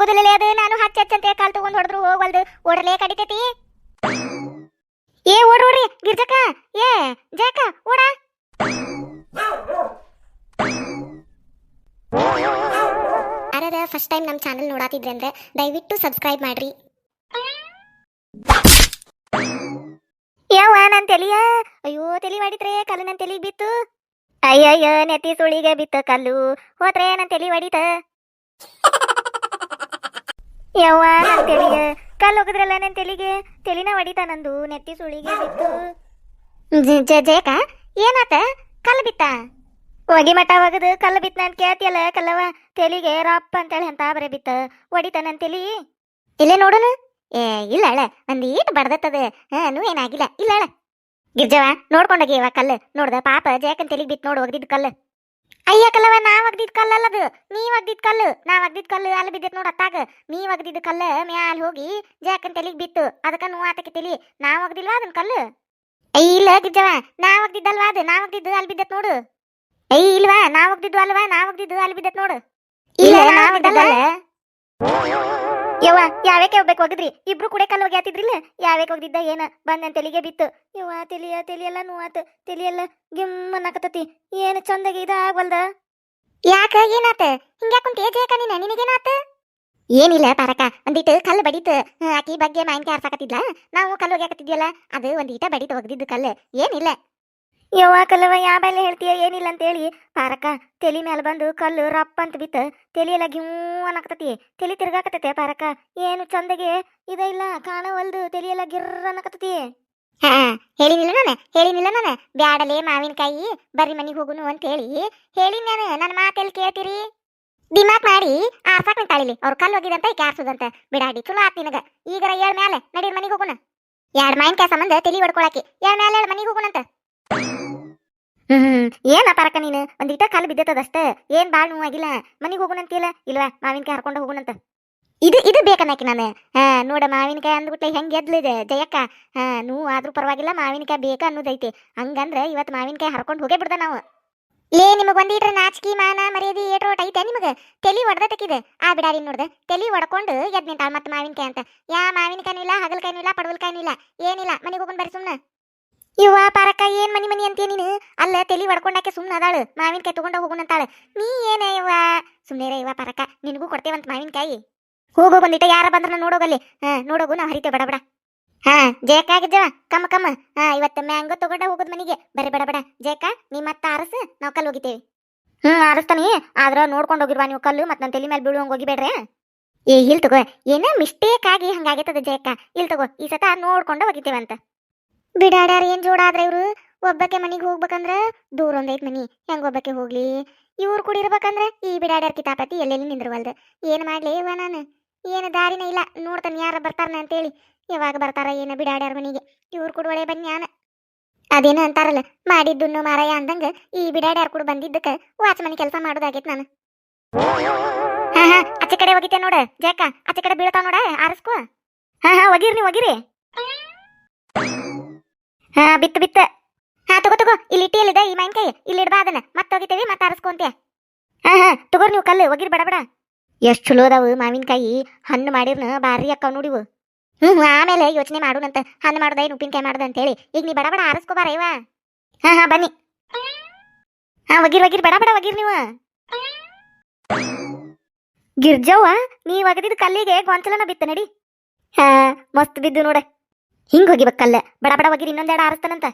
ಹೋಗುದಿಲ್ಲ ಅದು. ನಾನು ಹಚ್ಚ ಹಚ್ಚಂತೆ ಕಾಲ್ ತಗೊಂಡ್ ಹೊಡೆದ್ರು, ಹೋಗ್ವಲ್ದು. ಓಡಲೇ ಕಡಿತೈತಿ. ಏ, ಓಡ್, ಓಡ್ರಿ. ಗಿರ್ಜಕ್ಕ, ಏ ಜಾಕ ಓಡ. ಅರದ ಫಸ್ಟ್ ಟೈಮ್ ನಮ್ಮ ಚಾನಲ್ ನೋಡಾತಿದ್ರೆ ಅಂದ್ರೆ ದಯವಿಟ್ಟು ಸಬ್ಸ್ಕ್ರೈಬ್ ಮಾಡ್ರಿ. ಯಾವ ನನ್ ತೆಲಿಯ. ಅಯ್ಯೋ, ತಲಿ ಮಾಡಿದ್ರೆ ಕಲ್ಲು ನನ್ ತಲಿ ಬಿತ್ತು. ಅಯ್ಯಯ್ಯ, ನೆತ್ತಿ ಸುಳಿಗೆ ಬಿತ್ತ ಕಲ್ಲು. ಹೋದ್ರೆ ನನ್ ತಲಿ ಹೊಡಿತ. ಯವ್ವ ನನ್ನ ತೆಲಿಗೆ. ಕಲ್ಲು ಹೋಗಿದ್ರಲ್ಲ ನನ್ನ ತೆಲಿಗೆ? ತೆಲಿನ ಹೊಡಿತ ನಂದು ನೆತ್ತಿ ಸುಳಿಗೆ ಬಿತ್ತು ಜಯಕ ಏನಾತ? ಕಲ್ಲು ಬಿತ್ತ? ಒಗಿ ಮಠ ಒಗದು ಕಲ್ಲು ಬಿತ್ತ ನಾನು ಕೇಳ್ತಿಯಲ್ಲ ಕಲ್ಲವ ತೆಲಿಗೆ ರಪ್ಪ ಅಂತೇಳಿ ಅಂತ ಬರೆ ಬಿತ್ತ. ಹೊಡಿತ ನನ್ ತೆಲಿ? ಇಲ್ಲೇ ನೋಡೋಣ ಏ ಇಲ್ಲ ಅಳ ಒಂದು ಈಟ್ ಬಡ್ದತ್ತದ ಹಾನು ಏನಾಗಿಲ್ಲ. ಇಲ್ಲ ಅಳ. ಗಿರ್ಜವ ನೋಡ್ಕೊಂಡೋಗಿ ಇವ ಕಲ್ಲು. ನೋಡ್ದ ಪಾಪ ಜಯಕನ್ ತೆಲಿಗೆ ಬಿತ್ತು ನೋಡು ಒಗ್ದಿದ್ ಕಲ್ಲು. ಅಯ್ಯ ಕಲ್ಲವ ನಾ ಒಗ್ದಿದ್ ಕಲ್ಲು ಅಲ್ಲದು. ನೀ ಒಗ್ದಿದ್ ಕಲ್ಲು. ನಾ ಒಗ್ದಿದ್ ಕಲ್ಲು ಅಲ್ಲಿ ಬಿದ್ದೈತ್ ನೋಡ್ ಅತ್ತಾಗ. ನೀ ಒಗ್ದಿದ್ ಕಲ್ಲು ಮ್ಯಾಲ್ ಹೋಗಿ ಜಯಕನ್ ತೆಲಿಗ್ ಬಿತ್ತು. ಅದಕ್ಕ ನೋವು ಆತಕ್ಕೆ ತೆಲಿ. ನಾ ಒಗ್ದಿಲ್ವಾ ಅದನ್ ಕಲ್ಲು? ಅಯ್ಯ ಇಲ್ಲ ಗಿರ್ಜವ ನಾ ಒಗ್ದಿದ್ದಲ್ವಾ ಅದು? ನಾ ಒಗ್ದಿದ್ದು ಅಲ್ಲಿ ಬಿದ್ದತ್ ನೋಡು. ಅಯ್ಯ ಇಲ್ವಾ? ನಾ ಒಗ್ದಿದ್ದು ಅಲ್ವಾ? ನಾ ಒಗ್ದಿದ್ದು ಅಲ್ಲಿ ಬಿದ್ದತ್ ನೋಡು. ಇಲ್ಲ ನಾ ಒಗ್ದಿದ್ದಲ್ಲ. ಯವ್ವ ಯಾವ್ಯಾಕೆ ಹೋಗ್ಬೇಕು ಹೋಗಿದ್ರಿ? ಇಬ್ರು ಕೂಡ ಕಲ್ಲು ಹೋಗ್ಯಾತಿದ್ರಿಲ್ಲ ಯಾವ್ಯಾಕೆ ಹೋಗಿದ್ದ ಏನ? ಬಂದ್ ನನ್ ತೆಲಿಗೆ ಬಿತ್ತು. ಯವ್ವ ತೆಲಿಯ ತೆಲಿಯೆಲ್ಲ ನೋವಾತ. ತೆಲಿಯೆಲ್ಲ ಗಿಮ್ ಅನ್ನಕತ್ತತಿ. ಏನು ಚಂದಾಗಿ ಆಗ್ವಲ್ದ ಯಾಕ ಏನಾತ? ಹಿಂಗ್ಯಾಕ ಕುಂತ? ಏಜಾಕ ನೀನ? ನಿನಗೇನಾತ? ಏನಿಲ್ಲ ಪಾರಕ ಒಂದಿಟ್ಟು ಕಲ್ಲು ಬಡಿತು. ಆಕಿ ಬಗ್ಗೆ ಮಾಹಿತಿ ಅರ್ಸಾಕತ್ತಿದ್ಲ ನಾವು ಕಲ್ಲು ಹೋಗ್ಯಾಕತ್ತಿದ್ಯಲ್ಲ ಅದು ಒಂದಿಟ ಬಡಿತು ಒಗ್ದಿದ್ದು ಕಲ್ಲು. ಏನಿಲ್ಲ. ಯವ್ವ ಕಲ್ಲವ ಯಾ ಬಾಯ್ಲೆ ಹೇಳ್ತೀಯ ಏನಿಲ್ಲ ಅಂತೇಳಿ ಪಾರಕ ತೆಲಿ ಮೇಲೆ ಬಂದು ಕಲ್ಲು ರಪ್ಪ ಅಂತ ಬಿತ್ತ ತೆಲಿ ಎಲ್ಲ ಗಿವ್ ಅನ್ನಕತ್ತತಿ ತೆಲಿ ತಿರ್ಗಾಕತ್ತೈತೆ ಪಾರಕ. ಏನು ಚಂದಗೆ ಇಲ್ಲ, ಕಾಣವಲ್ದು ತೆಲಿ ಎಲ್ಲ ಗಿರ್ರ ಅನ್ನಕತ್ತತಿ ಹಾ ಹೇಳಿನಿಲ್ಲ ನಾನು ಹೇಳಿನಿಲ್ಲ ನಾನು. ಬ್ಯಾಡಲೆ ಮಾವಿನಕಾಯಿ, ಬರ್ರಿ ಮನೆಗೆ ಹೋಗುನು ಅಂತ ಹೇಳಿ ಹೇಳಿ ನಾನು ನನ್ನ ಮಾತೆಲ್ಲಿ ಕೇಳ್ತೀರಿ? ದಿಮಾಕ್ ಮಾಡಿ ಆರ್ಸಾಕ್ ನಿಂತಾಳಿಲಿ ಅವ್ರು ಕಲ್ಲು ಹೋಗಿದಂತ ಈಗ ಆರ್ಸುದಂತ. ಬಿಡಾಡಿ ಚಲೋ ಆತ್ ನಿನಗ. ಈಗರ ಏಳ್ ಮ್ಯಾಲೆ ನಡೀರ್ ಮನೆಗೆ ಹೋಗುಣ ಎರಡು ಮಾವಿನಕಾಯಿ ಸಂಬಂಧ ತೆಲಿ ಹೊಡ್ಕೊಳಕ್ಕೆ ಏಳ್ ಮ್ಯಾಲೆ ಏಳ್ ಮನೆಗೆ ಹೋಗುನಂತ? ಹ್ಮ್ ಏನ ಪಾರಕ ನೀನು? ಒಂದಿಟ ಕಾಲು ಬಿದ್ದತದಷ್ಟೇ. ಏನ್ ಬಾಳ್ ನೋವಾಗಿಲ್ಲ. ಮನಿಗೆ ಹೋಗುನಂತಿಲ್ಲ ಇಲ್ವಾ? ಮಾವಿನಕಾಯಿ ಹರ್ಕೊಂಡು ಹೋಗುನಂತ. ಇದು ಇದು ಬೇಕನ್ನಕಿ ನಾನು. ಹಾ, ನೋಡ ಮಾವಿನಕಾಯಿ ಅಂದ್ಬಿಟ್ಲೆ ಹೆಂಗ್ ಎದ್ಲಿದೆ? ಜಯಕ್ಕ, ಹಾ ನೂ ಆದ್ರೂ ಪರವಾಗಿಲ್ಲ, ಮಾವಿನಕಾಯಿ ಬೇಕ ಅನ್ನೋದೈತಿ. ಹಂಗಂದ್ರೆ ಇವತ್ತು ಮಾವಿನಕಾಯಿ ಹರ್ಕೊಂಡು ಹೋಗೇ ಬಿಡ್ದ ನಾವು. ಲೇ, ನಿಮಗ್ ಒಂದಿಟ್ರೆ ನಾಚಿಕೆ, ಮಾನ, ಮರ್ಯಾದಿ, ಏಟ್ರೋಟ್ ಐತೆ ನಿಮಗ? ತಲಿ ಹೊಡೆದತಕ್ಕಿದೆ ಆ ಬಿಡಾರಿ ನೋಡ್ದೆ. ತಲಿ ಒಡ್ಕೊಂಡು ಎದ್ ನಿಂತಾಳ ಮತ್ತೆ ಮಾವಿನಕಾಯಿ ಅಂತ. ಯಾ ಮಾವಿನಕಾಯಿನೂ ಇಲ್ಲ ಹಗಲ್ಕಾಯಿನೂ ಇಲ್ಲ ಪಡವಲ್ಕಾಯಿನೂ ಇಲ್ಲ, ಏನಿಲ್ಲ. ಮನೆಗೆ ಹೋಗೊಂಡ್ ಬರ್ರಿ ಸುಮ್ನ. ಇವ್ವ ಪಾರಕ್ಕ, ಏನ್ ಮನಿ ಮನಿ ಅಂತೀಯ ನೀನು? ಅಲ್ಲ, ತಲಿ ಹೊಡ್ಕೊಂಡಾಕೆ ಸುಮ್ಮನೆ ಅದಾಳು. ಮಾವಿನಕಾಯಿ ತಗೊಂಡ ಹೋಗುಣಂತಾಳ ನೀ ಏನೇ ಇವ್ವ ಸುಮ್ಮನೆ ಇವ್ವ ಪಾರಕ್ಕ. ನಿನಗೂ ಕೊಡ್ತೇವಂತ ಮಾವಿನಕಾಯಿ. ಹೋಗು ಬಂದಿಟ್ಟ, ಯಾರ ಬಂದ್ರ ನೋಡೋಗಲ್ಲಿ. ಹಾ, ನೋಡೋಗು ನಾ ಹರಿತೇವೆ, ಬಡ ಬಡ. ಹಾ, ಜಯಕ್ಕ ಜವಾ ಕಮ್ಮ ಕಮ್ಮ ಹಾ, ಇವತ್ತು ಮ್ಯಾಂಗೋ ತಗೊಂಡ ಹೋಗೋದ್ ಮನಿಗೆ. ಬರೀ ಬಡ ಬಡ. ನೀ ಮತ್ತೆ ಅರಸ ನಾವು ಕಲ್ಲು ಹೋಗಿತೇವೆ ಹ್ಮ್ ಅರಸ್ತಾನಿ ಆದ್ರ ನೋಡ್ಕೊಂಡು ಹೋಗಿರ್ವಾ ನೀವು ಕಲ್ಲು, ಮತ್ತೆ ನನ್ನ ತಲೆ ಮೇಲೆ ಬೀಳುವಂಗ ಹೋಗಿಬೇಡ್ರೆ. ಏ, ಇಲ್ ತಗೋ. ಏನ ಮಿಸ್ಟೇಕ್ ಆಗಿ ಹಂಗಾಗೈತದ ಜಯಕ್ಕ? ಇಲ್ ತಗೋ. ಈ ಸತ ನೋಡ್ಕೊಂಡು ಹೋಗಿತೇವಂತ ಬಿಡಾಡ್ಯಾರ ಏನ್ ಜೋಡಾದ್ರ ಇವ್ರು? ಒಬ್ಬಕ್ಕೆ ಮನಿಗೆ ಹೋಗ್ಬೇಕಂದ್ರ ದೂರ ಒಂದೈತ್ ಮನಿ, ಹೆಂಗ್ ಒಬ್ಬಕ್ಕೆ ಹೋಗ್ಲಿ? ಇವ್ರು ಕೂಡ ಇರ್ಬೇಕಂದ್ರ ಈ ಬಿಡಾಡ್ಯಾರ ಕಿತಾಪತಿ ಎಲ್ಲೆಲ್ಲಿ ನಿಂದ್ರವಲ್ದ? ಏನ್ ಮಾಡ್ಲಿ ಇವ ನಾನು? ಏನು ದಾರಿನ ಇಲ್ಲ, ನೋಡ್ತಾನೆ ಯಾರ ಬರ್ತಾರನ ಅಂತೇಳಿ. ಯಾವಾಗ ಬರ್ತಾರ ಏನ ಬಿಡಾಡ್ಯಾರ ಮನಿಗೆ? ಇವ್ರು ಕೂಡ ಒಳ್ಳೆ ಬನ್ಯಾನ ಅದೇನ ಅಂತಾರಲ್ಲ ಮಾಡಿದ್ದುನ್ನು ಮಾರಾಯ ಅಂದಂಗ ಈ ಬಿಡಾಡ್ಯಾರ ಕೂಡ ಬಂದಿದ್ದಕ್ಕ ವಾಚ್ ಮನಿ ಕೆಲಸ ಮಾಡೋದಾಗೈತ್ ನಾನು. ಹಾ ಹಾ, ಆಚೆ ಕಡೆ ಹೋಗಿತೆ ನೋಡ ಜಾಕ ಆಚೆ ಕಡೆ ಬೀಳ್ತಾವ ನೋಡ, ಆರಿಸ್ಕೋ. ಹಾ ಹಾ ಒಗಿರಿ ನೀವು ಒಗಿರಿ ಹಾ ಬಿತ್ತು ಬಿತ್ತ. ಹಾ ತಗೋ ತಗೋ. ಇಲ್ಲಿ ಇಟ್ಟಿಯಲ್ಲಿದೆ ಈ ಮಾವಿನಕಾಯಿ. ಇಲ್ಲಿ ಇಡ್ಬಾ ಅದನ್ನ. ಮತ್ತೆ ಹೋಗಿತೇವಿ ಮತ್ತೆ ಆರಿಸ್ಕೊಂತೆ ಹಾ ಹಾ. ತಗೋರ್ ನೀವು ಕಲ್ಲು ಒಗಿರ್ ಬಡಬಡ ಬಡ. ಎಷ್ಟು ಚಲೋ ಅದಾವು ಮಾವಿನಕಾಯಿ. ಹಣ್ಣು ಮಾಡಿರ್ನ ಬಾರಿ ಅಕ್ಕ ನೋಡಿವು ಹ್ಮ್, ಆಮೇಲೆ ಯೋಚನೆ ಮಾಡೋಣಂತ ಹಣ್ಣು ಮಾಡ್ದ ಏನು ಉಪ್ಪಿನಕಾಯಿ ಮಾಡ್ದ ಅಂತೇಳಿ. ಈಗ ನೀ ಬಡ ಬಡ ಆರಿಸ್ಕೋಬಾರ ಇವ. ಹಾ ಹಾ ಬನ್ನಿ. ಹಾ ಒಗಿರ್ ಒಗಿರ್ ಬಡ ಬಡ ಒಗಿರ್ ನೀವು. ಗಿರ್ಜವ್ವ ನೀ ಒಗದಿದ್ ಕಲ್ಲಿಗೆ ಗೊಂಚಲನ ಬಿತ್ತ ನಡಿ. ಹಾ ಮಸ್ತ್ ಬಿದ್ದು ನೋಡ. ಹಿಂಗ್ ಹೋಗಿಬೇಕಲ್ಲ ಕಲ್ಲ ಬಡ ಬಡ, ಹೋಗಿರಿ ಇನ್ನೊಂದೆರಡು ಆರಿಸ್ತಾನಂತ.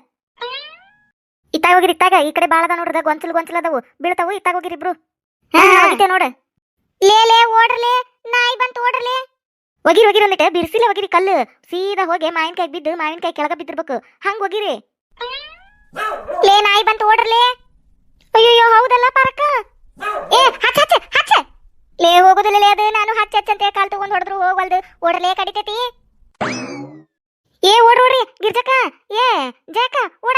ಇತ್ತಾಗ ಹೋಗಿರಿ, ಇತ್ತಾಗ. ಈ ಕಡೆ ಬಾಳದ ನೋಡ್ರದ ಗೊಂಚಲು ಗೊಂಚಲು ಅದಾವು. ಬೀಳ್ತಾವು, ಇತ್ತಾಗ ಹೋಗಿರಿ ಇಬ್ರು. ಹಾ ಹೋಗಿತೆ ನೋಡ ಲೇ ಲೇ, ಓಡ್ರಲೇ, ನಾಯಿ ಬಂತು, ಓಡ್ರಲೇ. ಹೋಗಿರಿ ಹೋಗಿರಿ ಒಂದಿಟ್ಟೆ ಬಿರ್ಸಿಲೆ ಹೋಗಿರಿ ಕಲ್ಲು. ಸೀದಾ ಹೋಗಿ ಮಾವಿನಕಾಯಿ ಬಿದ್ದು, ಮಾವಿನಕಾಯಿ ಕೆಳಗ ಬಿದ್ದಿರ್ಬೇಕು. ಹಂಗ ಹೋಗಿರಿ. ಲೇ, ನಾಯಿ ಬಂತು, ಓಡ್ರಲೇ. ಅಯ್ಯೋ ಹೌದಲ್ಲ ಪರಕ ಏ, ಹಚ್ಚ ಹಚ್ಚ ಹಚ್ಚ. ಲೇ, ಹೋಗೋದಿಲ್ಲ ಲೇ, ಅದು. ನಾನು ಹಚ್ಚ ಹಚ್ಚಂತೆ ಕಾಲ್ ತಗೊಂಡ್ ಹೊಡೆದ್ರು ಹೋಗಲ್ದು ಓಡಲೇ ಕಡಿತೈತಿ. ಏ, ಓಡ್, ಓಡ್ರಿ. ಗಿರ್ಜಕ್ಕ, ಏ ಜಾಕ ಓಡ.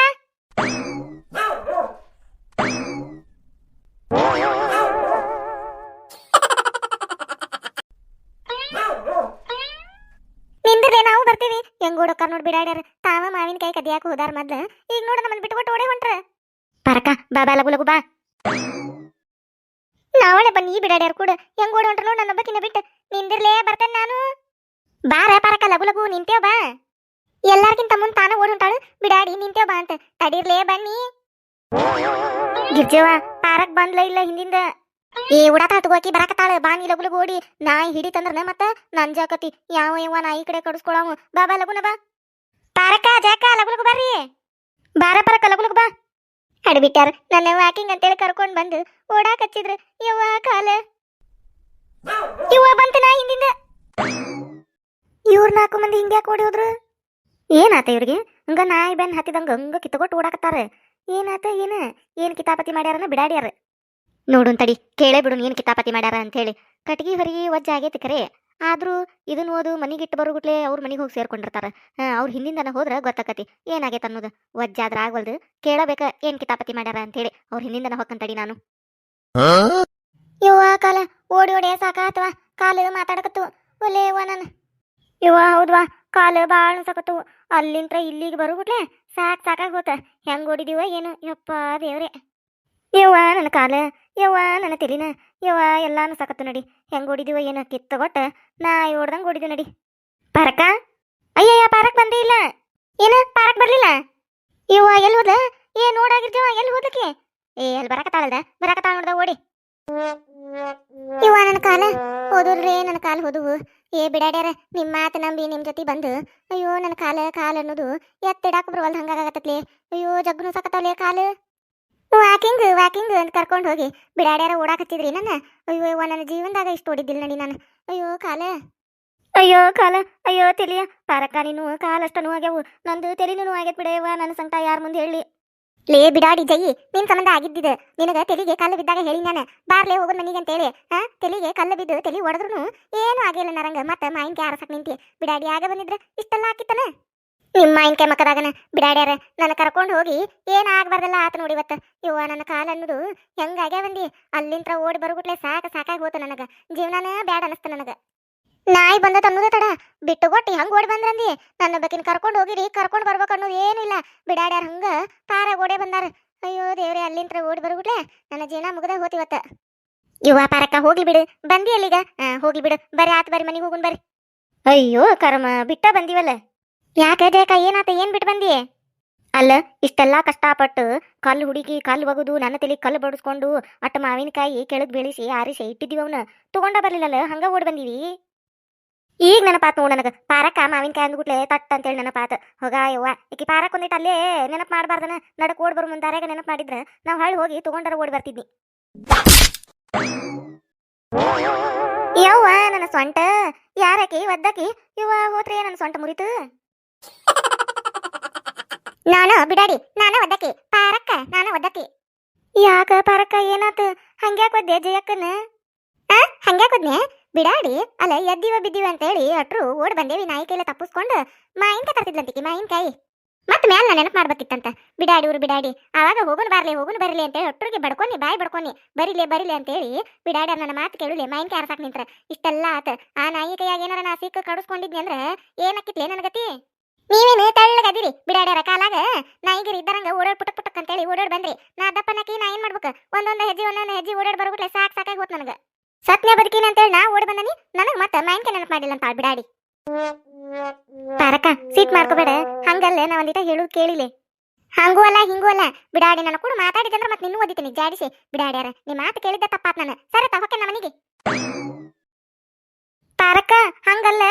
ನಿಂದ್ರಲೆ ನಾವು ಬರ್ತೀವಿ. ಹೆಂಗ್ ಓಡೋಕಾರ ನೋಡಿ ಬಿಡಾಡ್ಯಾರ. ತಾವ ಮಾವಿನಕಾಯಿ ಕದಿಯಾಕ ಹೋದಾರ ಮೊದ್ಲ. ಈಗ ನೋಡ ನಮ್ಮನ್ ಬಿಟ್ಕೊಟ್ಟು ಓಡೇ ಹೊಂಟ್ರ. ಪರಕ ಬಾಬಾ ಲಗು ಲಗು, ಬಾ. ನಾವಳೆ ಬನ್ನಿ, ಬಿಡಾಡ್ಯಾರ ಕೂಡ. ಹೆಂಗ್ ಓಡ ಹೊಂಟ್ರ ನೋಡ್ ನನ್ನ ಒಬ್ಬಕಿನ ಬಿಟ್ಟು. ನಿಂದಿರ್ಲೇ ಬರ್ತೇನೆ ನಾನು. ಬಾರ, ಪರಕ, ಲಗು ಲಗು ನಿಂತೇವ ಬಾ. ಎಲ್ಲಾರ್ಗಿಂತ ಮುಂದೆ ತಾನ ಓಡ್ ಹೊಂಟಾಳು. ಬಿಡಾಡಿ ನಿಂತೇ ಬಾ ಅಂತ. ತಡೀರ್ಲೇ ಬನ್ನಿ. ಗಿರ್ಜವ್ವ, ಪಾರಕ್ ಬಂದ್ಲ ಇಲ್ಲ ಹಿಂದಿಂದ? ಏ ಉಡಾತ ತಗೋಕಿ ಬರಾಕತ್ತಾಳ. ಬಾ ಲಗು ಲಗು ಓಡಿ. ನಾಯಿ ಹಿಡಿತಂದ್ರನ ಮತ್ತ ನನ್ ಜಾಕತಿ ಯಾವ ಯಾವ ನಾಯಿ ಕಡೆ ಕಡಿಸ್ಕೊಳಾವು ಬಾ ಬಾ, ಲಗುನ ಬಾ. ಪಾರಕ ಜಾಕ, ಲಗು ಲಗು ಬರ್ರಿ. ಬಾರ ಪರಕ ಲಗು ಲಗು ಬಾ. ಹಡ್ಬಿಟ್ಟಾರ ನನ್ನ ವಾಕಿಂಗ್ ಅಂತೇಳಿ ಕರ್ಕೊಂಡ್ ಬಂದು ಓಡಾಕ್ ಹಚ್ಚಿದ್ರು. ಯವ್ವ, ಕಾಲ. ಇವ್ವ ಬಂತ ನಾ ಹಿಂದಿಂದ. ಇವ್ರ ನಾಲ್ಕು ಮಂದಿ ಹಿಂಗ್ಯಾಕ ಓಡಿ ಹೋದ್ರು? ಏನಾತ ಇವ್ರಿಗೆ? ಹಂಗ ನಾಯಿ ಬೆನ್ ಹತ್ತಿದಂಗ ಹಂಗ ಕಿತ್ತಗೊಟ್ಟು ಓಡಾಕತ್ತಾರ. ಏನಾತ, ಏನ? ಏನ್ ಕಿತಾಪತಿ ಮಾಡ್ಯಾರನ ಬಿಡಾಡ್ಯಾರ. ನೋಡು ತಡಿ, ಕೇಳೇ ಬಿಡು ಏನ್ ಕಿತಾಪತಿ ಮಾಡ್ಯಾರ ಅಂತ ಹೇಳಿ ಕಟ್ಗಿ ಹೊರಗಿ ವಜ್ಜ ಆಗೈತಿ ಕರೆ. ಆದ್ರೂ ಇದನ್ನ ಓದು ಮನಿಗೆ ಇಟ್ಟು ಬರೋಗುಟ್ಲೆ ಅವ್ರ ಮನಿಗೆ ಹೋಗಿ ಸೇರ್ಕೊಂಡಿರ್ತಾರ. ಅವ್ರ ಹಿಂದಿಂದನ ಹೋದ್ರ ಗೊತ್ತಾಕತಿ. ಏನಾಗೈತೆ ಅನ್ನೋದು? ವಜ್ಜಾದ್ರ ಆಗ್ವಲ್ದು. ಕೇಳಬೇಕ ಏನ್ ಕಿತಾಪತಿ ಮಾಡ್ಯಾರ ಅಂತ ಹೇಳಿ ಅವ್ರ ಹಿಂದಿಂದನ ಹೊಕ್ಕಂತಡಿ ನಾನು. ಯವ್ವ ಕಾಲ, ಓಡಿ ಓಡಿ ಸಾಕಾತವಾ. ಕಾಲು ಮಾತಾಡಕತ್ತು. ಒಲೆ ಯವ್ವ ನಾನು. ಯವ್ವ ಹೌದ್ವಾ, ಕಾಲು ಭಾಳ ಸಾಕತ್ತು. ಅಲ್ಲಿಂತ್ರ ಇಲ್ಲಿಗೆ ಬರುಬಿಟ್ಲೆ ಸಾಕ್ ಸಾಕಾಗ್ ಹೋತ. ಹೆಂಗ್ ಓಡಿದೀವ ಏನು. ಯಪ್ಪ ದೇವ್ರೆ. ಯವ್ವ ನನ್ನ ಕಾಲ, ಯವ್ವ ನನ್ನ ತೆಲಿನ, ಯವ್ವ ಎಲ್ಲಾನು ಸಾಕತ್ತು ನಡಿ. ಹೆಂಗ್ ಓಡಿದೀವ ಏನು ಕಿತ್ತಗೊಟ್ಟ ನಾ ಓಡ್ದಂಗ್ ಓಡಿದ್ವಿ ನಡಿ. ಪಾರಕ ಅಯ್ಯಯ್ಯ, ಪಾರಕ್ ಬಂದೇ ಇಲ್ಲ. ಏನ, ಪಾರಕ್ ಬರ್ಲಿಲ್ಲ? ಯವ್ವ ಎಲ್ಲಿ ಹೋದ ಏ, ನೋಡಾಗಿರ್ತೀವ ಎಲ್ಲಿ ಹೋದಕ್ಕೆ ಏ, ಅಲ್ಲಿ ಬರಕತ್ತಾಳದ ಬರಕತ್ತಾಳ ನೋಡ್ದ, ಓಡಿ. ಇವ ನನ್ನ ಕಾಲ ಹೋದಲ್ರಿ ನನ್ನ ಕಾಲ ಹೋದುವು. ಏ ಬಿಡಾಡ್ಯಾರ ನಿಮ್ಮ ಮಾತು ನಂಬಿ ನಿಮ್ ಜೊತೆ ಬಂದು, ಅಯ್ಯೋ ನನ್ನ ಕಾಲ ಕಾಲ ಅನ್ನೋದು ಎತ್ತಿಡಾಕ ಬರವಲ್ದ ಹಂಗಾಗತ್ತತ್ಲಿ ಅಯ್ಯೋ ಜಗ್ನು ಸಾಕತ್ತವ್ಲೆ ಕಾಲು. ವಾಕಿಂಗ್ ವಾಕಿಂಗ್ ಅಂತ ಕರ್ಕೊಂಡು ಹೋಗಿ ಬಿಡಾಡ್ಯಾರ ಓಡಾಕತ್ತಿದ್ರಿ ನನ್ನ. ಅಯ್ಯೋ ಇವ ನನ್ನ ಜೀವನದಾಗ ಇಷ್ಟ ಓಡಿದ್ದಿಲ್ಲ ನಡಿ ನಾನು. ಅಯ್ಯೋ ಕಾಲ. ಅಯ್ಯೋ ಕಾಲ, ಅಯ್ಯೋ ತಿಳಿಯ. ಪಾರಕ್ಕ ನೀನು ಕಾಲಷ್ಟು ನೋವು ಆಗ್ಯಾವು. ನಂದು ತೆಲಿನೂ ನೋವಾಗೈತ್ ಬಿಡೆಯವ ನನ್ನ ಸಂಕಟ ಯಾರ ಮುಂದೆ ಹೇಳಿ. ಲೇ ಬಿಡಾಡಿ ಜೈ, ನಿನ್ ಸಂಬಂಧ ಆಗಿದ್ದಿದ್ದು ನಿನಗ ತೆಲಿಗೆ ಕಲ್ಲು ಬಿದ್ದಾಗ ಹೇಳಿ ನಾನು. ಬಾರ್ಲೆ ಹೋಗೋ ಮನಿಗೆ ಅಂತೇಳಿ, ಹಾ? ತೆಲಿಗೆ ಕಲ್ಲು ಬಿದ್ದು ತೆಲಿ ಹೊಡೆದ್ರು ಏನು ಆಗಿಲ್ಲ ನರಂಗ. ಮತ್ತ ಮಾಯಿನ್ಕೆ ಆರಸಕ್ ನಿಂತಿ. ಬಿಡಾಡಿ ಆಗ ಬಂದಿದ್ರ ಇಷ್ಟೆಲ್ಲ ಹಾಕಿತ್ತನ ನಿಮ್ಮ ಮಾಯಿನ್ಕಾಯಿ ಮಕ್ಕದಾಗನ? ಬಿಡಾಡ್ಯಾರ, ನನ್ನ ಕರ್ಕೊಂಡು ಹೋಗಿ ಏನು ಆಗ್ಬಾರ್ದಲ್ಲ ಆತ ನೋಡಿ ಇವತ್ತ. ಇವ್ವ ನನ್ನ ಕಾಲ ಅನ್ನೋದು ಹೆಂಗಾಗ್ಯಾ ಬಂದಿ? ಅಲ್ಲಿಂತ್ರ ಓಡಿ ಬರುಗುಟ್ಲೆ ಸಾಕ ಸಾಕಾಗಿ ಹೋತ ನನಗ. ಜೀವನನೇ ಬ್ಯಾಡ ಅನಸ್ತ ನನಗ. ನಾಯಿ ಬಂದ ಅನ್ನೋದು ತಡ. ಬಿಟ್ಟು ಕೊಟ್ಟಿ ಹಂಗ ಓಡಿ ಬಂದ್ರಂದಿ? ನನ್ನ ಬೇಕಿನ ಕರ್ಕೊಂಡು ಹೋಗಿರಿ, ಕರ್ಕೊಂಡು ಬರ್ಬೇಕು ಅನ್ನೋದು ಏನಿಲ್ಲ ಬಿಡಾಡ್ಯಾರ ಹಂಗ ಪಾರ ಓಡೇ ಬಂದಾರ. ಅಯ್ಯೋ ದೇವ್ರೆ, ಅಲ್ಲಿಂತ್ರ ಓಡಿ ಬರ್ಬಿಟ್ಲೆ ನನ್ನ ಜೀವನ ಮುಗದ ಹೋತಿವತ್ತ ಯುವ ಪಾರಕ್ಕ, ಹೋಗ್ಲಿ ಬಿಡು. ಬಂದಿ ಅಲ್ಲಿಗ? ಹೋಗ್ಲಿ ಬಿಡು. ಬರ್ರಿ, ಆತ್ ಬರ್ರಿ, ಮನೆಗೆ ಹೋಗುನ್ ಬರ್ರಿ. ಅಯ್ಯೋ ಕರ್ಮ, ಬಿಟ್ಟ ಬಂದಿವಲ್ಲ. ಯಾಕೆ ಜಯಕ ಏನಾತ, ಏನ್ ಬಿಟ್ಟು ಬಂದಿ? ಅಲ್ಲ, ಇಷ್ಟೆಲ್ಲ ಕಷ್ಟಪಟ್ಟು ಕಲ್ಲು ಹುಡುಗಿ ಕಲ್ಲು ಒಗದು ನನ್ನ ತಲೆ ಕಲ್ಲು ಬಡಿಸ್ಕೊಂಡು ಅಟ್ಟ ಮಾವಿನಕಾಯಿ ಕೆಳಗ್ ಬೆಳೆಸಿ ಆರಿಸಿ ಇಟ್ಟಿದ್ದೀವಿ ಅವನು. ತಗೊಂಡ ಬರ್ಲಿಲ್ಲಲ್ಲ, ಹಂಗ ಓಡ್ ಬಂದೀವಿ ಈಗ ನೆನಪಾತ್ ನೋಡ್ ನನಗ. ಪಾರಕ್ಕ ಮಾವಿನಕಾಯಿ ಅಂದ್ಬಿಟ್ಲೆ ತಟ್ ಅಂತೇಳಿ ನೆನಪಾತ. ಹೋಗ ಯವ್ವ, ಈಕಿ ಪಾರಕ್ ಒಂದಿಟ್ಟು ಅಲ್ಲೇ ನೆನಪು ಮಾಡಬಾರ್ದನ. ನಡಕ್ ಓಡ್ ಬರು ಮುಂದಾರ್ಯಾಗ ನೆನಪು ಮಾಡಿದ್ರ ನಾವ್ ಹಳ್ಳಿ ಹೋಗಿ ತಗೊಂಡರ ಓಡಿ ಬರ್ತಿದ್ನಿ. ಯವ್ವ, ನನ್ನ ಸೊಂಟ ಯಾರಕಿ, ಒದ್ದಕಿ? ಯವ್ವ, ಹೋತ್ರಿ ನನ್ನ ಸೊಂಟ ಮುರಿತು? ನಾನು ಬಿಡಾಡಿ, ನಾನು ಒದ್ದಕಿ. ಪಾರಕ್ಕ, ನಾನು ಒದ್ದಕಿ. ಯಾಕ ಪಾರಕ್ಕ, ಏನಾತು? ಹಂಗ್ಯಾಕ ಒದ್ದೆ ಜಯಕ್ಕನ? ಹಂಗ್ಯಾಕ್ ಒದ್ನೆ? ಬಿಡಾಡಿ ಅಲ್ಲ ಎದ್ದಿವ ಬಿದ್ದಿವ ಅಂತೇಳಿ ಅಟ್ರು ಓಡ್ ಬಂದೇವಿ, ನಾಯಿ ಕೈಲ ತಪ್ಪಿಸ್ಕೊಂಡು ಮಾಯಿನ್ಕಾಯಿ ತರ್ತಿದ್ಲಂತಿಕಿ ಮಾಯಿನ್ಕಾಯಿ ಮತ್ತೆ ಮ್ಯಾಲ ನಾ ನೆನಪು ಮಾಡ್ಬೇಕಿತ್ತಂತ. ಬಿಡಾಡಿ ಊರು, ಬಿಡಾಡಿ. ಆವಾಗ ಹೋಗುನ್ ಬರ್ಲಿ, ಹೋಗುನ್ ಬರಲಿ ಅಂತ ಹೇಳಿ ಒಟ್ಟರಿಗೆ ಬಡ್ಕೊನಿ, ಬಾಯ್ ಬಡ್ಕೊನಿ, ಬರಿಲಿ ಬರಿಲಿ ಅಂತೇಳಿ ಬಿಡಾಡಿ ನನ್ನ ಮಾತು ಕೇಳಲಿ ಮಾಯಿನ್ಕಾಯಿ ಅರ್ಸಾಕ್ ನಿಂತ್ರ. ಇಷ್ಟೆಲ್ಲ ಆತ. ಆ ನಾಯಿ ಕೈಯಾಗ ಏನಾರ ನಾ ಸಿಕ್ಕ ಕಡಿಸ್ಕೊಂಡಿದ್ನಿ ಅಂದ್ರೆ ಏನಕ್ಕಿತ್ಲೆ ನನಗತಿ ನೀವೇನು ತಳ್ಳಗದಿರಿ? ಬಿಡಾಡ್ಯಾರ ಕಾಲಾಗ ನಾಯಿಗಿರಿ ಇದ್ದಾರಂಗ ಓಡಾಡ್ ಪುಟಕ್ ಪುಟಕ್ ಅಂತೇಳಿ ಓಡಾಡ್ ಬಂದ್ರಿ. ನಾ ದಪ್ಪನಕಿ ನಾ ಏನ್ ಮಾಡ್ಬೇಕು? ಒಂದೊಂದು ಹೆಜ್ಜೆ ಒಂದೊಂದು ಹೆಜ್ಜೆ ಓಡಾಡ್ ಬರ್ಬಿಟ್ಲೆ ಸಾಕ್ ಸಾಕಾಗಿ ಹೋತ್ ನನಗ. ಸತ್ಯ ಬದುಕಿನ ಅಂತೇಳಿ ನಾ ಓಡಿ ಬಂದನಿ, ನನಗ್ ಮತ್ತ ಮಾಯಿನ್ಕಾಯಿ ನೆನಪು ಮಾಡಿಲ್ಲ ಅಂತ ಬಿಡಾಡಿ ತಾರಕ, ಸೀಟ್ ಮಾಡ್ಕೋಬೇಡ ಹಂಗಲ್ಲೇ ನಾ ಒಂದಿಟ ಹೇಳುದು ಕೇಳಿಲೆ. ಹಂಗೂ ಅಲ್ಲ, ಹಿಂಗೂ ಅಲ್ಲ, ಬಿಡಾಡಿ, ನನ್ನ ಕೂಡ ಮಾತಾಡಿದಂದ್ರೆ ಮತ್ತೆ ನಿನ್ನೂ ಓದಿತೀನಿ, ಜಾಡಿಸಿ. ಬಿಡಾಡ್ಯಾರ, ನೀ ಮಾತು ಕೇಳಿದ್ದ ತಪ್ಪಾತ್ ನಾನು. ಸರಿ ತಗೋಕೆ ನಮ್ಮ ಮನೆಗೆ. ತಾರಕ, ಹಂಗಲ್ಲ.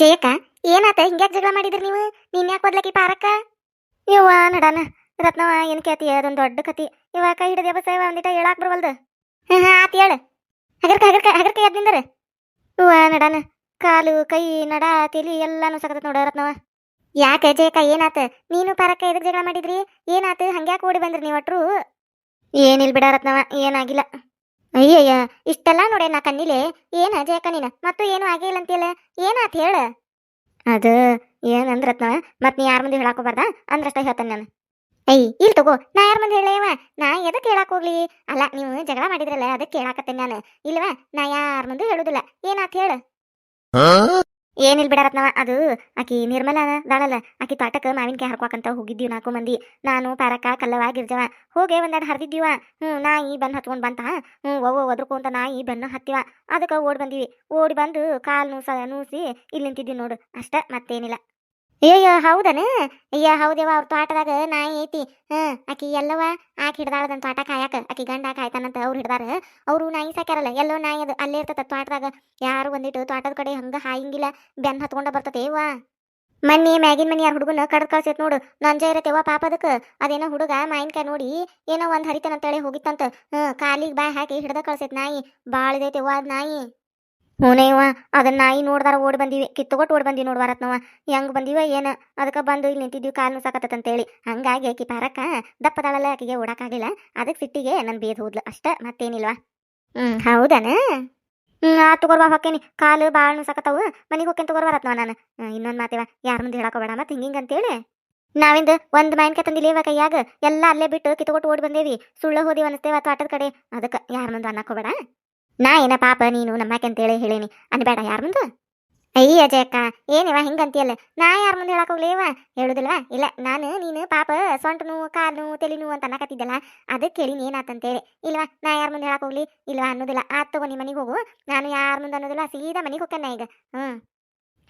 ಜಯಕ್ಕ, ಏನಾತ, ಹಿಂಗ್ಯಾಕ್ ಜಗಳ ಮಾಡಿದ್ರಿ ನೀವು? ನೀನ್ ಯಾಕೆ ಬದ್ಲಕಿ ಪಾರಕ್ಕ ಯವ್ವ, ನಡಾನ. ರತ್ನವ ಏನ್ ಕೇತಿ ಅದೊಂದು ದೊಡ್ಡ ಕತಿ ಇವ ಕೈ ಹಿಡಿದ ಬಸವ ಒಂದಿಟ ಹೇಳಾಕ್ ಬರ್ವಲ್ದು. ಆತ್ ಹೇಳ. ಹಗರ್ಕ ಹಗರ್ಕ ಹಗರ್ಕ ಹೂವ ನಡಾನ, ಕಾಲು, ಕೈ, ನಡ, ತಲಿ ಎಲ್ಲಾನು ಸಕತ್ತ ನೋಡ ರತ್ನವ ಯಾಕೆ ಜಯಕ, ಏನಾತ? ನೀನು ಪಾರಕ್ಕ ಎದ್ರ ಜಗಳ ಮಾಡಿದ್ರಿ? ಏನಾತ? ಹಂಗ್ಯಾಕ ಓಡಿ ಬಂದ್ರಿ ನೀವು ಒಟ್ರು ಏನಿಲ್ ಬಿಡ ರತ್ನವ ಏನಾಗಿಲ್ಲ. ಅಯ್ಯಯ್ಯ, ಇಷ್ಟೆಲ್ಲ ನೋಡೆ ನಾ ಕಣ್ಣಿಲೆ. ಏನ ಜಯಕ ನೀನ? ಮತ್ತು ಏನು ಆಗಿಲ್ಲ ಅಂತೀಯಲ್ಲ? ಏನಾತ ಹೇಳ? ಅದ ಏನಂದ್ರ ರತ್ನವ ಮತ್ ನೀ ಯಾರ ಮುಂದೆ ಹೇಳಾಕೋಬಾರ್ದ ಅಂದ್ರಷ್ಟ ಹೇಳ್ತಾನೆ ನಾನು. ಅಯ್ಯ ಇಲ್ಲಿ ತಗೋ. ನಾ ಯಾರ ಮಂದಿ ಹೇಳೇವ ನಾ ಎದಕ್ಕೆ ಹೇಳಕ್ ಹೋಗ್ಲಿ? ಅಲ್ಲ ನೀವು ಜಗಳ ಮಾಡಿದ್ರಲ್ಲ ಅದಕ್ಕೆ ಹೇಳಾಕತ್ತೇನೆ ನಾನು. ಇಲ್ವಾ? ನಾ ಯಾರ ಮುಂದೆ ಹೇಳುದಿಲ್ಲ. ಏನಾತ್ ಹೇಳ? ಏನಿಲ್ ಬಿಡರತ್ನವ ಅದು ಆಕಿ ನಿರ್ಮಲ ದಾಳಲ್ಲ. ಆಕಿ ತೋಟಕ್ಕೆ ಮಾವಿನಕಾಯಿ ಹರ್ಕೋಕಂತ ಹೋಗಿದ್ದೀವಿ ನಾಲ್ಕು ಮಂದಿ. ನಾನು ಪಾರಕ್ಕ ಕಲ್ಲವ ಗಿರ್ಜವ ಹೋಗಿ ಒಂದೆರಡು ಹರಿದಿದ್ದೀವ. ಹ್ಞೂ ನಾಯಿ ಬೆನ್ನು ಹತ್ಕೊಂಡು ಬಂತ. ಹ್ಞೂ ಒವ್ವ ಒದ್ರಕೊಂತ ಈ ಬೆನ್ನು ಹತ್ತಿವ. ಅದಕ್ಕೆ ಓಡಿ ಬಂದೀವಿ. ಓಡಿ ಬಂದು ಕಾಲು ನೂಸ ನೂಸಿ ಇಲ್ಲಿ ನಿಂತಿದ್ದೀವಿ ನೋಡು. ಅಷ್ಟ ಮತ್ತೇನಿಲ್ಲ. ಅಯ್ಯಯ್ಯ ಹೌದನ? ಅಯ್ಯ ಹೌದೇವ ಅವ್ರ ತೋಟದಾಗ ನಾಯಿ ಐತಿ. ಹಾ, ಆಕಿ ಎಲ್ಲವ ಆಕಿ ಹಿಡ್ದಾಳದನ್ ತೋಟ ಕಾಯಕ, ಆಕಿ ಗಂಡ ಕಾಯ್ತಾನಂತ ಅವ್ರು ಹಿಡ್ದಾರ. ಅವ್ರು ನಾಯಿ ಸಾಕ್ಯಾರಲ್ಲ, ಎಲ್ಲೋ ನಾಯಿ ಅದು ಅಲ್ಲೇ ಇರ್ತದ ತೋಟದಾಗ. ಯಾರು ಒಂದಿಟ್ಟು ತೋಟದ ಕಡೆ ಹಂಗ ಹಾಯಿಂಗಿಲ್ಲ, ಬೆನ್ ಹತ್ಕೊಂಡ ಬರ್ತತೆ ಮನ್ನಿ, ಮ್ಯಾಗಿನ ಮನಿ ಯಾರ ಹುಡುಗನ ಕಡದ್ ಕಳ್ಸೈತ್ ನೋಡು. ನಂಜ ಇರತ್ತೇವ ಪಾಪ ಅದಕ್ಕ ಅದೇನೋ ಹುಡುಗ ಮಾವಿನಕಾಯಿ ನೋಡಿ ಏನೋ ಒಂದ್ ಹರಿತನಂತೇಳಿ ಹೋಗಿತ್ತಂತ. ಹ್ಮ್ ಕಾಲಿಗೆ ಬಾಯ್ ಹಾಕಿ ಹಿಡ್ದ ಕಳ್ಸೈತ್ ನಾಯಿ. ಇದೈತೆವ್ವ ಅದ್ ನಾಯಿ. ಹೂನೇವ ಅದನ್ನ ನಾಯಿ ನೋಡ್ದಾರ ಓಡಿ ಬಂದಿವಿ ಕಿತ್ತುಗೊಟ್ಟು ಓಡಿ ಬಂದಿವಿ ನೋಡ್ವಾರತ್ ನಾವ ಹೆಂಗ್ ಬಂದಿವ ಏನ? ಅದಕ್ಕೆ ಬಂದು ಇಲ್ಲಿ ನಿಂತಿದ್ವಿ ಕಾಲು ಹೇಳಿ ಹಂಗಾಗಿ ಆಕಿ ಪಾರಕ್ಕ ದಪ್ಪದಾಳಲ್ಲ ಆಕಿಗೆ ಓಡಾಕಾಗಿಲ್ಲ ಅದಕ್ಕೆ ಸಿಟ್ಟಿಗೆ ನನ್ ಬೇದ್ ಹೋದ್ಲು. ಅಷ್ಟ ಮತ್ತೇನಿಲ್ವಾ? ಹ್ಮ್. ಹೌದನ? ಹ್ಮ್ ಆ ತಗೋರ್ವಾ ಹೊಕ್ಕೇನಿ. ಕಾಲು ಭಾಳ ನುಸಾಕತ್ತಾವು ಮನೆಗೆ ಹೋಗ್ಕೇನ್ ತಗೋರ್ವಾರತ್ ನಾನು? ಇನ್ನೊಂದ್ ಮಾತೇವ. ಯಾರ ಮುಂದೆ ಹೇಳಕೋಬೇಡ ಮತ್ತೆ ಹಿಂಗಿಂಗ್ ಅಂತೇಳಿ. ನಾವಿಂದ ಒಂದ್ ಮಾವಿನಕಾಯಿ ತಂದಿಲ್ಲೇವ ಕೈಯಾಗ? ಎಲ್ಲ ಅಲ್ಲೇ ಬಿಟ್ಟು ಕಿತ್ಕೊಟ್ಟು ಓಡಿ ಬಂದೇವಿ. ಸುಳ್ಳು ಹೋದಿವಿ ಅನಿಸ್ತೇವ ಆಟದ ಕಡೆ? ಅದಕ್ಕೆ ಯಾರ ಮುಂದೆ ಅನ್ನಕೋಬೇಡ ನಾ ಏನ ಪಾಪ ನೀನು ನಮ್ಮಕ್ಕೆ ಅಂತೇಳಿ ಹೇಳೇನಿ. ಅನ್ಬೇಡ ಯಾರ ಮುಂದೆ? ಅಯ್ಯ ಅಜಯಕ್ಕ ಏನಿವ ಹಿಂಗಂತಿಯಲ್ಲ? ನಾ ಯಾರ ಮುಂದೆ ಹೇಳಕ್ ಹೋಗ್ಲೇವ? ಹೇಳುದಿಲ್ವಾ? ಇಲ್ಲ, ನಾನು, ನೀನು, ಪಾಪ, ಸೊಂಟ ನೋವು, ಕಾಲು ನೋವು, ತಲೆ ನೋವು ಅಂತ ಅನ್ನಕತ್ತಿದ್ದಲ್ಲ ಅದಕ್ಕೆ ಕೇಳಿನಿ ಏನಾತಂತೇಳಿ ಇಲ್ವಾ, ನಾ ಯಾರ ಮುಂದೆ ಹೇಳಕ್ ಹೋಗ್ಲಿ? ಇಲ್ವಾ ಅನ್ನೋದಿಲ್ಲ. ಆತ್ ತಗೋ ನೀ ಮನೆಗೆ ಹೋಗು. ನಾನು ಯಾರ ಮುಂದೆ ಅನ್ನೋದಿಲ್ಲ, ಸೀದಾ ಮನೆಗೆ ಹೋಗ್ತಾನೆ ಈಗ. ಹ್ಮ್.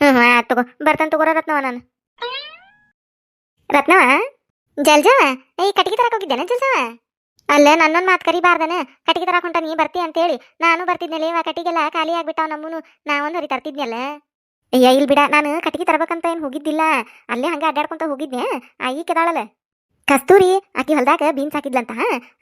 ಹ್ಞೂ ಹ್ಞೂ ಆತ್ ತಗೋ. ಬರ್ತಾನೆ ತಗೋರ ರತ್ನವ ನಾನು. ರತ್ನವ? ಜಲ್ಜವ? ಈ ಕಟ್ಟಿಗೆ ತರಕ್ ಹೋಗಿದ್ದೇನೆ ಜಲ್ಜವ? ಅಲ್ಲ ನನ್ನೊಂದ್ ಮಾತು ಕರಿಬಾರ್ದನ? ಕಟ್ಟಿಗೆ ತರಕ್ ನೀ ಬರ್ತಿ ಅಂತೇಳಿ. ನಾನು ಬರ್ತಿದ್ನಲ್ಲ ಇವ ಕಟ್ಟಿಗೆಲ್ಲ ಖಾಲಿ ಆಗ್ಬಿಟ್ಟಾವ ನಮ್ಮನು. ನಾವೊಂದು ಹರಿ ತರ್ತಿದ್ನಲ್ಲ? ಅಯ್ಯ ಇಲ್ ಬಿಡ ನಾನು ಕಟ್ಟಿಗೆ ತರಬೇಕಂತ ಏನು ಹೋಗಿದ್ದಿಲ್ಲ. ಅಲ್ಲೇ ಹಂಗೆ ಅಡ್ಡಾಡ್ಕೊಂತ ಹೋಗಿದ್ದೆ ಆ ಈಕೆದಾಳಲ್ಲ ಕಸ್ತೂರಿ ಆಕಿ ಹೊಲ್ದಾಗ ಬೀನ್ಸ್ ಹಾಕಿದ್ಲಂತ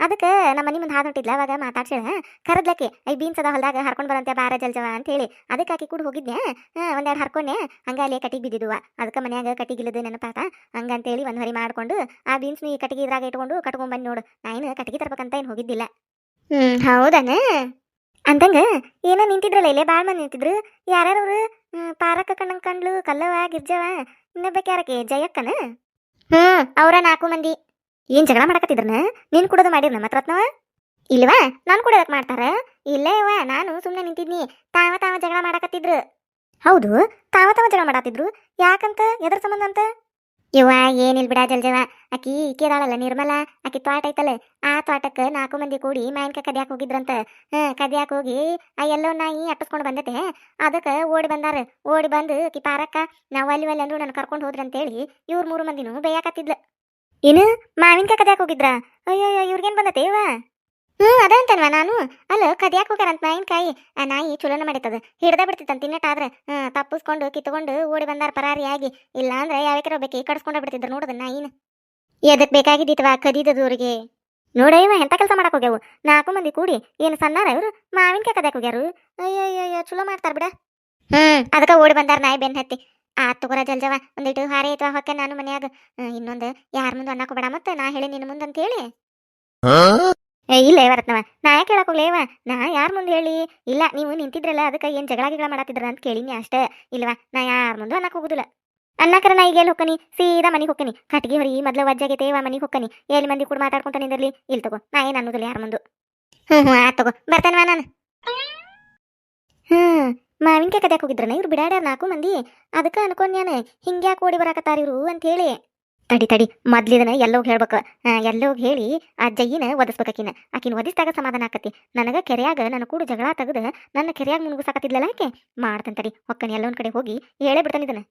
ಅದಕ್ಕೆ ನಮ್ಮ ಮನೆ ಮುಂದೆ ಹಾದು ಹೊಂಟಿದ್ಲ ಅವಾಗ ಮಾತಾಡ್ಸಿಳ ಕರದ್ಲಕ್ಕೆ ಐ ಬೀನ್ಸ್ ಅದ ಹೊಲ್ದಾಗ ಹರ್ಕೊಂಡು ಬರಂತೆ ಬಾರ ಜಲ್ಜವ ಅಂತ ಹೇಳಿ ಅದಕ್ಕೆ ಆಕಿ ಕೂಡ ಹೋಗಿದ್ದೆ ಹಾ, ಒಂದೆರಡು ಹರ್ಕೊಂಡೆ ಹಂಗ ಅಲ್ಲಿ ಕಟ್ಟಿಗೆ ಬಿದ್ದಿದ್ವ. ಅದಕ್ಕೆ ಮನ್ಯಾಗ ಕಟ್ಟಿಗೆ ಇಲ್ಲದ ನೆನಪಾತ. ಹಂಗಂತೇಳಿ ಒಂದ್ ಹೊರಿ ಮಾಡ್ಕೊಂಡು ಆ ಬೀನ್ಸ್ ಈ ಕಟ್ಟಿಗೆ ಇದ್ರಾಗ ಇಟ್ಕೊಂಡು ಕಟ್ಕೊಂಡ್ ಬಂದ್ ನೋಡು. ನಾ ಏನು ಕಟ್ಟಿಗೆ ತರ್ಬೇಕಂತ ಏನು ಹೋಗಿದ್ದಿಲ್ಲ. ಹ್ಮ್ ಹೌದನ? ಅಂದಂಗ ಏನೋ ನಿಂತಿದ್ರಲ್ಲ ಇಲ್ಲೇ ಭಾಳ ಮಂದಿ ನಿಂತಿದ್ರು. ಯಾರ್ಯಾರವ್ರು? ಪಾರಕ್ಕ ಕಣ್ಣಂಗ್ ಕಂಡ್ಲು ಕಲ್ಲವ ಗಿರ್ಜವ ಇನ್ನೊಬ್ಬಕ್ಕೆ ಯಾರಕ್ಕೆ? ಜಯಕ್ಕನ? ಹ್ಮ್, ಅವರ ನಾಲ್ಕು ಮಂದಿ. ಏನ್ ಜಗಳ ಮಾಡಕತ್ತಿದ್ರನ? ನೀನ್ ಕುಡೋದು ಮಾಡಿರ್ ನಮ್ಮ ರತ್ನವ ಇಲ್ವಾ? ನಾನ್ ಕುಡಿಯೋದಕ್ ಮಾಡ್ತಾರ? ಇಲ್ಲೇ ಇವ ನಾನು ಸುಮ್ನೆ ನಿಂತಿದ್ನಿ. ತಾವ ತಾವ ಜಗಳ ಮಾಡಕತ್ತಿದ್ರು. ಹೌದು, ತಾವ ತಾವ ಜಗಳ ಮಾಡತ್ತಿದ್ರು ಯಾಕಂತ? ಎದ್ರ ಸಂಬಂಧ ಅಂತ? ಇವ ಏನಿಲ್ ಬಿಡ ಜಲ್ಜವ ಆಕಿ ಈಕಿದಾಳಲ್ಲ ನಿರ್ಮಲ, ಆಕಿ ತ್ವಾಟ ಐತಲ್ಲ, ಆ ತ್ವಾಟಕ್ಕ ನಾಲ್ಕು ಮಂದಿ ಕೂಡಿ ಮಾಯನ್ಕ ಕದ್ಯಾಕ್ ಹೋಗಿದ್ರಂತ. ಹ, ಕದಿಯಾಕ ಹೋಗಿ ಆ ಎಲ್ಲೋ ನಾಯಿ ಅಟ್ಟಿಸ್ಕೊಂಡು ಬಂದತೆ. ಅದಕ್ಕೆ ಓಡಿ ಬಂದಾರ. ಓಡಿ ಬಂದು ಆಕಿ ಪಾರಕ್ಕ, ನಾವು ಅಲ್ಲಿ ಅಲ್ಲಿ ಅಂದ್ರು ನನ್ನ ಕರ್ಕೊಂಡು ಹೋದ್ರಿ ಅಂತೇಳಿ ಇವ್ರ ಮೂರು ಮಂದಿನೂ ಬೇಯಾಕತ್ತಿದ್ಲ. ಏನು? ಮಾವಿನ್ಕ ಕದ್ಯಾಕ್ ಹೋಗಿದ್ರ? ಅಯ್ಯೋ ಇವ್ರಿಗೇನ್ ಬಂದತೆ ಇವ ಹ್ಮ್ ಅದ ಅಂತನ್ವ ನಾನು. ಅಲ್ಲ ಕದಿಯಾಕ ಹೋಗ್ಯಾರಂತ ಮಾವಿನಕಾಯಿ ಆ ನಾಯಿ ಚುಲನ ಮಾಡಿತ್ತದ. ಹಿಡ್ದ ಬಿಡ್ತಿತ್ತಂತ ತಿನ್ನಟಾದ್ರೆ ಹ್ಮ್ ತಪ್ಪಿಸ್ಕೊಂಡು ಕಿತ್ಕೊಂಡು ಓಡಿ ಬಂದಾರ ಪರಾರಿಯಾಗಿ ಇಲ್ಲ ಅಂದ್ರೆ ಯಾವ್ಯಾಕರ ಬೇಕಿ ಕಡಿಸ್ಕೊಂಡ ಬಿಡ್ತಿದ್ರು ನೋಡದ ನಾಯಿನ. ಎದಕ್ ಬೇಕಾಗಿದ್ದಿತ್ವಾ ಕದಿದ ಅವ್ರಿಗೆ? ನೋಡ ಇವ ಎಂತ ಕೆಲಸ ಮಾಡಕ್ಕೆ ಹೋಗ್ಯಾವು? ನಾಲ್ಕು ಮಂದಿ ಕೂಡಿ ಏನು ಸಣ್ಣಾರ ಇವರು? ಮಾವಿನಕಾಯಿ ಕದ್ಯಾಕ ಹೋಗ್ಯಾರು? ಅಯ್ಯೋ ಅಯ್ಯೋ ಚಲೋ ಮಾಡ್ತಾರ ಬಿಡ. ಹ್ಮ್. ಅದಕ್ಕ ಓಡಿ ಬಂದಾರ ನಾಯಿ ಬೆನ್ ಹತ್ತಿ. ಆ ತಗೋರ ಜಲ್ಜವ ಒಂದಿಟ್ಟು ಹಾರೆ ಐತವ ಹೊಕ್ಕೆ ನಾನು ಮನ್ಯಾಗ. ಇನ್ನೊಂದು ಯಾರ ಮುಂದೆ ಅನ್ನಕ್ಕೆ ಬೇಡ ಮತ್ತೆ ನಾ ಹೇಳಿ ನಿನ್ನ ಮುಂದೆ ಅಂತ ಹೇಳಿ ಏ, ಇಲ್ಲ ಇವರತ್ನವ ನಾ ಯಾಕೆ ಹೇಳಕ್ ಹೋಗ್ಲೇವ ನಾ ಯಾರ ಮುಂದೆ ಹೇಳಿ? ಇಲ್ಲ, ನೀವು ನಿಂತಿದ್ರಲ್ಲ, ಅದಕ್ಕೆ ಏನ್ ಜಗಳ ಗಿಗಳ ಮಾಡತ್ತಿದ್ರ ಅಂತ ಕೇಳಿನಿ ಅಷ್ಟೇ. ಇಲ್ವಾ, ನಾ ಯಾರ ಮುಂದೆ ಅನ್ನಕ್ ಹೋಗುದಿಲ್ಲ. ಅನ್ನಕರ ನಾ ಈಗ ಎಲ್ಲಿ ಹೋಗ್ಕನಿ, ಸೀದಾ ಮನೆಗೆ ಹೋಗ್ಕನಿ. ಕಟ್ಗಿ ಹೊರಿ, ಮೊದಲು ವಜ್ಜಾಗೈತೆ ವಾ, ಮನೆಗೆ ಹೋಗ್ಕನಿ. ಎಲ್ಲಿ ಮಂದಿ ಕೂಡ ಮಾತಾಡ್ಕೊಂತ ನಿಂದಿರ್ಲಿ? ಇಲ್ಲಿ ತಗೋ, ನಾ ಏನ್ ಅನ್ನೋದಿಲ್ಲ ಯಾರ ಮುಂದೆ. ಹ್ಞೂ ಹ್ಞೂ ಆಯ್ತು ತಗೋ, ಬರ್ತೇನೆ ನಾನು. ಹ್ಞೂ ಮಾವಿನಕಾಯಿ ಕದ್ಯಾಕೆ ಹೋಗಿದ್ರನ ಇವ್ರು ಬಿಡಾಡ್ಯಾರ ನಾಲ್ಕು ಮಂದಿ? ಅದಕ್ಕೆ ಅನ್ಕೊಂಡ್ಯಾನೆ ಹಿಂಗ್ಯಾಕೆ ಓಡಿ ಬರಾಕತ್ತಾರ ಇವರು ಅಂತ ಹೇಳಿ. ತಡಿ ತಡಿ ಮೊದ್ಲಿದನ ಎಲ್ಲೋಗಿ ಹೇಳ್ಬೇಕು. ಎಲ್ಲೋಗಿ ಹೇಳಿ ಆ ಜಯ್ಯಿನ ಅಕಿನ ಆಕಿನ. ಒದಿಸ್ದಾಗ ಸಮಾಧಾನ ಆಕತಿ. ನನಗ ಕೆರೆಯಾಗ ನನ್ನ ಕೂಡ ಜಗಳ ತೆಗೆದು ನನ್ನ ಕೆರೆಯಾಗ ಮುಳುಗುಸಾಕತ್ತಿದ್ಲಲ್ಲ ಆಕೆ? ಮಾಡ್ತಾನೆ ತಡಿ, ಹೊಕ್ಕನಿ ಎಲ್ಲೊಂದ್ ಕಡೆ ಹೋಗಿ ಹೇಳೇ ಬಿಡ್ತಾನೆ ಇದನ್ನ.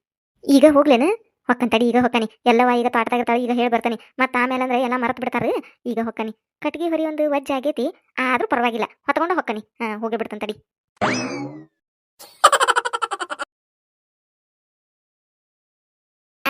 ಈಗ ಹೋಗ್ಲೇನ? ಹೊಕ್ಕನ್ ತಡಿ, ಈಗ ಹೊಕ್ಕನಿ. ಎಲ್ಲವ ಈಗ ತೋಟದಾಗಿರ್ತಾಳೆ ಈಗ ಹೇಳಿ ಬರ್ತಾನೆ. ಮತ್ತ ಆಮೇಲೆ ಅಂದ್ರೆ ಎಲ್ಲ ಮರತ್ ಬಿಡ್ತಾರ, ಈಗ ಹೊಕ್ಕನಿ. ಕಟ್ಗೆ ಹೊರಿ ಒಂದು ವಜ್ಜೆ ಆಗೈತಿ, ಆದ್ರೂ ಪರವಾಗಿಲ್ಲ. ಹೊತ್ಕೊಂಡು ಹೊಕ್ಕನಿ. ಹಾ ಹೋಗಿ ಬಿಡ್ತಾನೆ ತಡಿ.